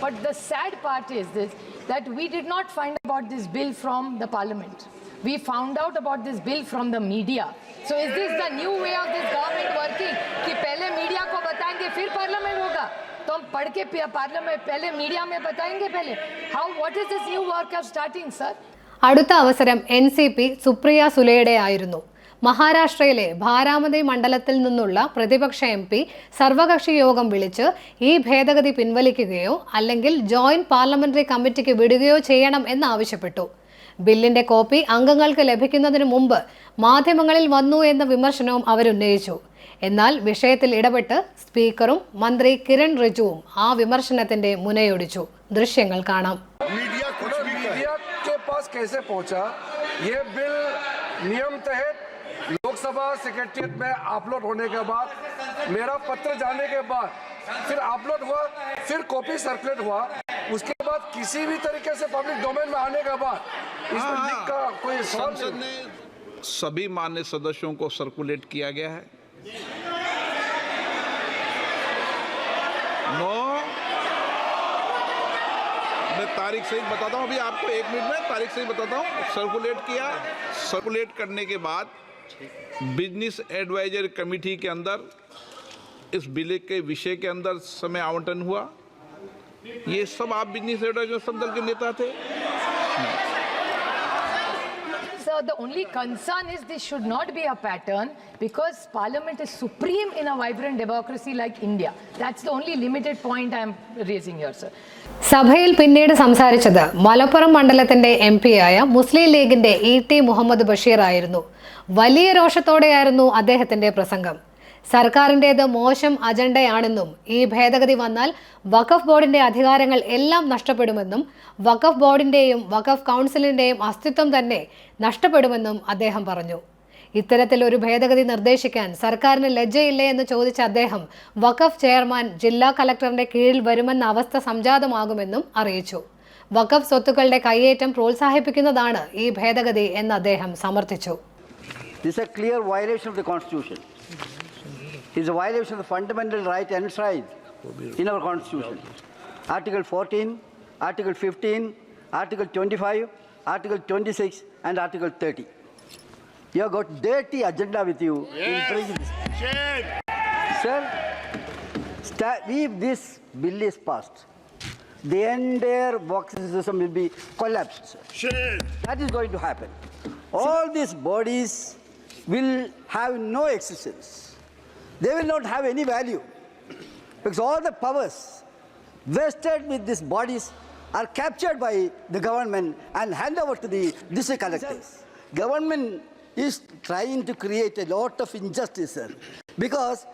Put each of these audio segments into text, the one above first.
But the sad part is this that we did not find about this bill from the parliament. We found out about this bill from the media. So is this the new way of this government working? कि पहले media को बताएंगे फिर parliament होगा तो हम पढ़ के पार्लियामेंट पहले मीडिया में बताएंगे पहले how what is this new work of starting sir അടുത്ത അവസരം എൻ സി പി സുപ്രിയ സുലെയുടെ ആയിരുന്നു മഹാരാഷ്ട്രയിലെ ഭാരാമതി മണ്ഡലത്തിൽ നിന്നുള്ള പ്രതിപക്ഷ എം പി സർവകക്ഷി യോഗം വിളിച്ച് ഈ ഭേദഗതി പിൻവലിക്കുകയോ അല്ലെങ്കിൽ ജോയിന്റ് പാർലമെന്ററി കമ്മിറ്റിക്ക് വിടുകയോ ചെയ്യണം എന്നാവശ്യപ്പെട്ടു ബില്ലിന്റെ കോപ്പി അംഗങ്ങൾക്ക് ലഭിക്കുന്നതിന് മുമ്പ് മാധ്യമങ്ങളിൽ വന്നു എന്ന വിമർശനവും അവരുന്നയിച്ചു. എന്നാൽ വിഷയത്തിൽ ഇടപെട്ട് സ്പീക്കറും മന്ത്രി കിരൺ റിജുവും ആ വിമർശനത്തിന്റെ മുനയൊടിച്ചു. ദൃശ്യങ്ങൾ കാണാം. മീഡിയ നിയമ തഹത് लोकसभा सेक्रेटरिएट में अपलोड होने के बाद मेरा पत्र जाने के बाद फिर अपलोड हुआ फिर कॉपी सर्कुलेट हुआ। उसके बाद किसी भी तरीके से पब्लिक डोमेन में आने के बाद इसमें हाँ, का कोई संसद ने सभी मान्य सदस्यों को सर्कुलेट किया गया है। नो मैं तारीख सही बताता हूँ अभी आपको एक मिनट में तारीख सही बताता हूँ। सर्कुलेट किया सर्कुलेट करने के बाद बिज़नेस एडवाइजर कमेटी के अंदर, इस बिल के विषय के अंदर समय आवंटन हुआ। ये सब आप बिज़नेस एडवाइजर सब दल के नेता थे? The only concern is this should not be a pattern because parliament is supreme in a vibrant democracy like India. That's the only limited point I'm raising here, sir. സഭയിൽ പിന്നീട് സംസാരിച്ചത് മലപ്പുറം മണ്ഡലത്തിന്റെ M ആയ മുസ്ലിം ലീഗിന്റെ ഇ ടി മുഹമ്മദ് ബഷീർ ആയിരുന്നു വലിയ രോഷത്തോടെയായിരുന്നു അദ്ദേഹത്തിന്റെ പ്രസംഗം സർക്കാരിന്റേത് മോശം അജണ്ടയാണെന്നും ഈ ഭേദഗതി വന്നാൽ വഖഫ് ബോർഡിന്റെ അധികാരങ്ങൾ എല്ലാം നഷ്ടപ്പെടുമെന്നും വഖഫ് ബോർഡിന്റെയും വഖഫ് കൗൺസിലിന്റെയും അസ്തിത്വം തന്നെ നഷ്ടപ്പെടുമെന്നും അദ്ദേഹം പറഞ്ഞു. ഇത്തരത്തിൽ ഒരു ഭേദഗതി നിർദ്ദേശിക്കാൻ സർക്കാരിന് ലജ്ജയില്ലേ എന്ന് ചോദിച്ച അദ്ദേഹം വഖഫ് ചെയർമാൻ ജില്ലാ കലക്ടറിന്റെ കീഴിൽ വരുമെന്ന അവസ്ഥ സംജാതമാകുമെന്നും അറിയിച്ചു. വഖഫ് സ്വത്തുക്കളുടെ കൈയേറ്റം പ്രോത്സാഹിപ്പിക്കുന്നതാണ് ഈ ഭേദഗതി എന്ന് അദ്ദേഹം സമർത്ഥിച്ചു. This is a clear violation of the Constitution. It is a violation of the fundamental right enshrined in our Constitution. Article 14, Article 15, Article 25, Article 26, and Article 30. You have got dirty agenda with you in bringing this. Sir, if this bill is passed, the entire boxing system will be collapsed. Sir. That is going to happen. All these bodies will have no existence. They will not have any value. Because all the powers vested with these bodies are captured by the government and hand over to the district collectors. Government is trying to create a lot of injustice, sir. Because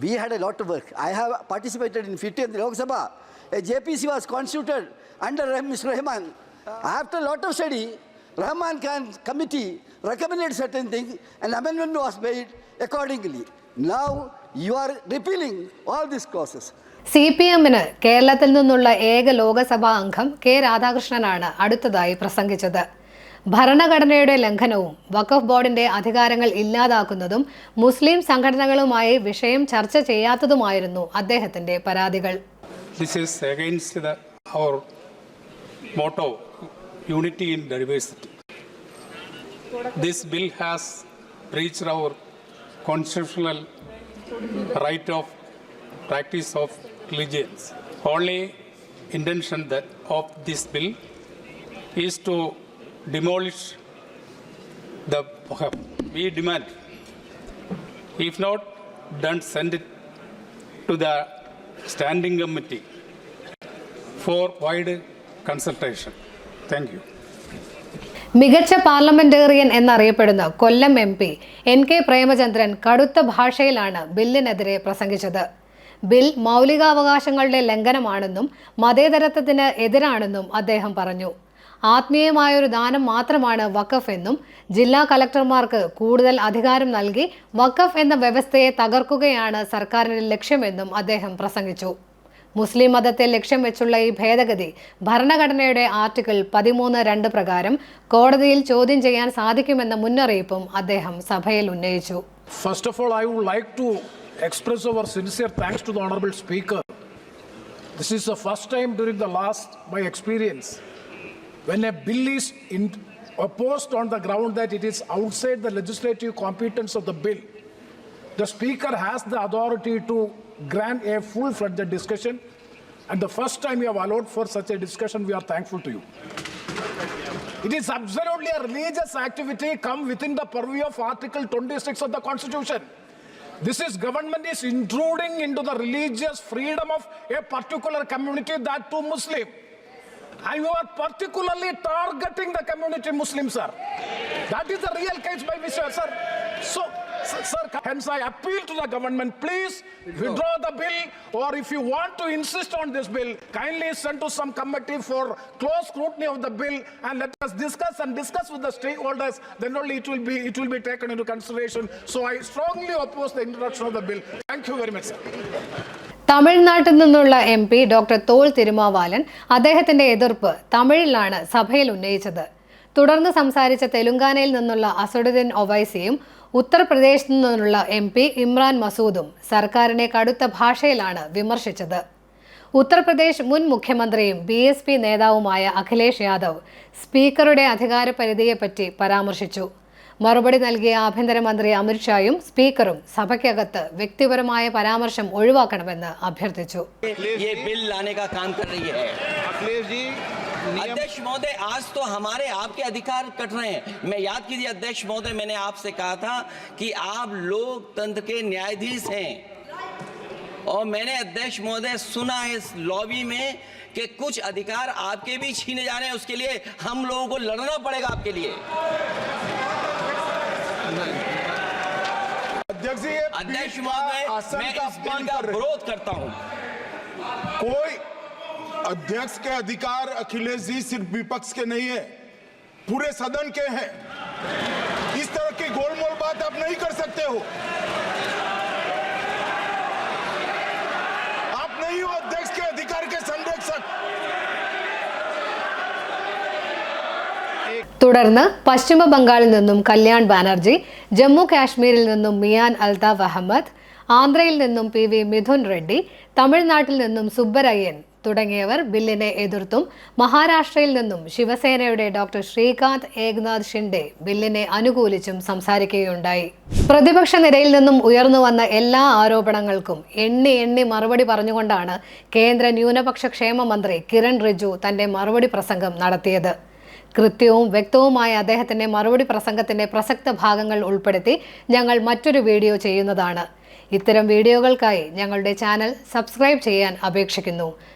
we had a lot of work. I have participated in 15th Lok Sabha. A JPC was constituted under Mr. Rahman. After a lot of study, Rahman Khan committee recommended certain things and amendment was made accordingly. Now you are repealing all these clauses. C P എമ്മിന് കേരളത്തിൽ നിന്നുള്ള ഏക ലോകസഭാ അംഗം K രാധാകൃഷ്ണനാണ് അടുത്തതായി പ്രസംഗിച്ചത് ഭരണഘടനയുടെ ലംഘനവും വഖഫ് ബോർഡിന്റെ അധികാരങ്ങൾ ഇല്ലാതാക്കുന്നതും മുസ്ലിം സംഘടനകളുമായി വിഷയം ചർച്ച ചെയ്യാത്തതുമായിരുന്നു അദ്ദേഹത്തിന്റെ പരാതികൾ This is against the, our motto, unity in diversity. This bill has breached our constitutional right of practice of religions. Only intention that of this bill is to demolish the We demand, if not done, send it to the standing committee for wide consultation. Thank you. മികച്ച parliamentarian എന്നറിയപ്പെടുന്ന Kollam M P N K Premachandran കടുത്ത ഭാഷയിലാണ് ബില്ലിനെതിരെ പ്രസംഗിച്ചത്. Bill മൗലികാവകാശങ്ങളുടെ ലംഘനമാണെന്നും മതേതരത്വത്തിന് എതിരാണെന്നും അദ്ദേഹം പറഞ്ഞു. ആത്മീയമായൊരു ദാനം മാത്രമാണ് വഖഫ് എന്നും ജില്ലാ കലക്ടർമാർക്ക് കൂടുതൽ അധികാരം നൽകി വഖഫ് എന്ന വ്യവസ്ഥയെ തകർക്കുകയാണ് സർക്കാരിന്റെ ലക്ഷ്യമെന്നും അദ്ദേഹം പ്രസംഗിച്ചു. മുസ്ലിം മതത്തെ ലക്ഷ്യം വെച്ചുള്ള ഈ ഭേദഗതി ഭരണഘടനയുടെ ആർട്ടിക്കിൾ പതിമൂന്ന് രണ്ട് പ്രകാരം കോടതിയിൽ ചോദ്യം ചെയ്യാൻ സാധിക്കുമെന്ന മുന്നറിയിപ്പും അദ്ദേഹം സഭയിൽ ഉന്നയിച്ചു First of all, I would like to express our sincere thanks to the Honorable Speaker This is the first time during the last, my experience, when a bill is in, opposed on the ground that it is outside the legislative competence of the bill, the speaker has the authority to grant a full-fledged discussion. And the first time you have allowed for such a discussion, we are thankful to you. It is absolutely a religious activity come within the purview of Article 26 of the Constitution. This is government is intruding into the religious freedom of a particular community, that too Muslim. And you are particularly targeting the community Muslim, sir. That is the real case by which, sir. So, sir, hence I appeal to the government, please withdraw the bill, or if you want to insist on this bill, kindly send to some committee for close scrutiny of the bill, and let us discuss and discuss with the stakeholders. Then only it will be it will be taken into consideration. So I strongly oppose the introduction of the bill. Thank you very much, sir. തമിഴ്നാട്ടിൽ നിന്നുള്ള M P doctor തോൾ തിരുമാവാലൻ അദ്ദേഹത്തിന്റെ എതിർപ്പ് തമിഴിലാണ് സഭയിൽ ഉന്നയിച്ചത് തുടർന്ന് സംസാരിച്ച തെലുങ്കാനയിൽ നിന്നുള്ള അസറുദ്ദീൻ ഒവൈസിയും ഉത്തർപ്രദേശിൽ നിന്നുള്ള എം പി ഇമ്രാൻ മസൂദും സർക്കാരിനെ കടുത്ത ഭാഷയിലാണ് വിമർശിച്ചത്. ഉത്തർപ്രദേശ് മുൻ മുഖ്യമന്ത്രിയും ബി എസ് പി നേതാവുമായ അഖിലേഷ് യാദവ് സ്പീക്കറുടെ അധികാരപരിധിയെപ്പറ്റി പരാമർശിച്ചു. മറുപടി നൽകിയ ആഭ്യന്തരമന്ത്രി അമിത്ഷായും സ്പീക്കറും സഭയ്ക്കകത്ത് വ്യക്തിപരമായ പരാമർശം ഒഴിവാക്കണമെന്ന് അഭ്യർത്ഥിച്ചു. अध्यक्ष महोदय आज तो हमारे आपके अधिकार कट रहे हैं। मैं याद कीजिए अध्यक्ष महोदय मैंने आपसे कहा था कि आप लोकतंत्र के न्यायाधीश हैं। और मैंने अध्यक्ष महोदय सुना है इस लॉबी में कि कुछ अधिकार आपके भी छीने जा रहे हैं। उसके लिए हम लोगों को लड़ना पड़ेगा आपके लिए। अध्यक्ष जी अध्यक्ष महोदय मैं इस बिल का। विरोध करता हूँ। कोई अध्यक्ष के अधिकार अखिलेश जी सिर्फ विपक्ष के नहीं है पूरे सदन के हैं इस तरह की गोलमोल बात आप नहीं कर सकते हो आप नहीं हो अध्यक्ष के अधिकार के संरक्षक തുടർന്ന് പശ്ചിമ ബംഗാളിൽ നിന്നും കല്യാൺ ബാനർജി ജമ്മു കാശ്മീരിൽ നിന്നും മിയാൻ അൽതാഫ് അഹമ്മദ് ആന്ധ്രയിൽ നിന്നും പി വി മിഥുൻ റെഡ്ഡി തമിഴ്നാട്ടിൽ നിന്നും സുബ്ബരയ്യൻ തുടങ്ങിയവർ ബില്ലിനെ എതിർത്തും. മഹാരാഷ്ട്രയിൽ നിന്നും ശിവസേനയുടെ ഡോക്ടർ ശ്രീകാന്ത് ഏക്നാഥ് ഷിൻഡെ ബില്ലിനെ അനുകൂലിച്ചും സംസാരിക്കുകയുണ്ടായി. പ്രതിപക്ഷ നിരയിൽ നിന്നും ഉയർന്നു വന്ന എല്ലാ ആരോപണങ്ങൾക്കും എണ്ണി എണ്ണി മറുപടി പറഞ്ഞുകൊണ്ടാണ് കേന്ദ്ര ന്യൂനപക്ഷ ക്ഷേമ മന്ത്രി കിരൺ റിജു തന്റെ മറുപടി പ്രസംഗം നടത്തിയത്. കൃത്യവും വ്യക്തവുമായ അദ്ദേഹത്തിന്റെ മറുപടി പ്രസംഗത്തിന്റെ പ്രസക്ത ഭാഗങ്ങൾ ഉൾപ്പെടുത്തി ഞങ്ങൾ മറ്റൊരു വീഡിയോ ചെയ്യുന്നതാണ്. ഇത്തരം വീഡിയോകൾക്കായി ഞങ്ങളുടെ ചാനൽ സബ്സ്ക്രൈബ് ചെയ്യാൻ അപേക്ഷിക്കുന്നു.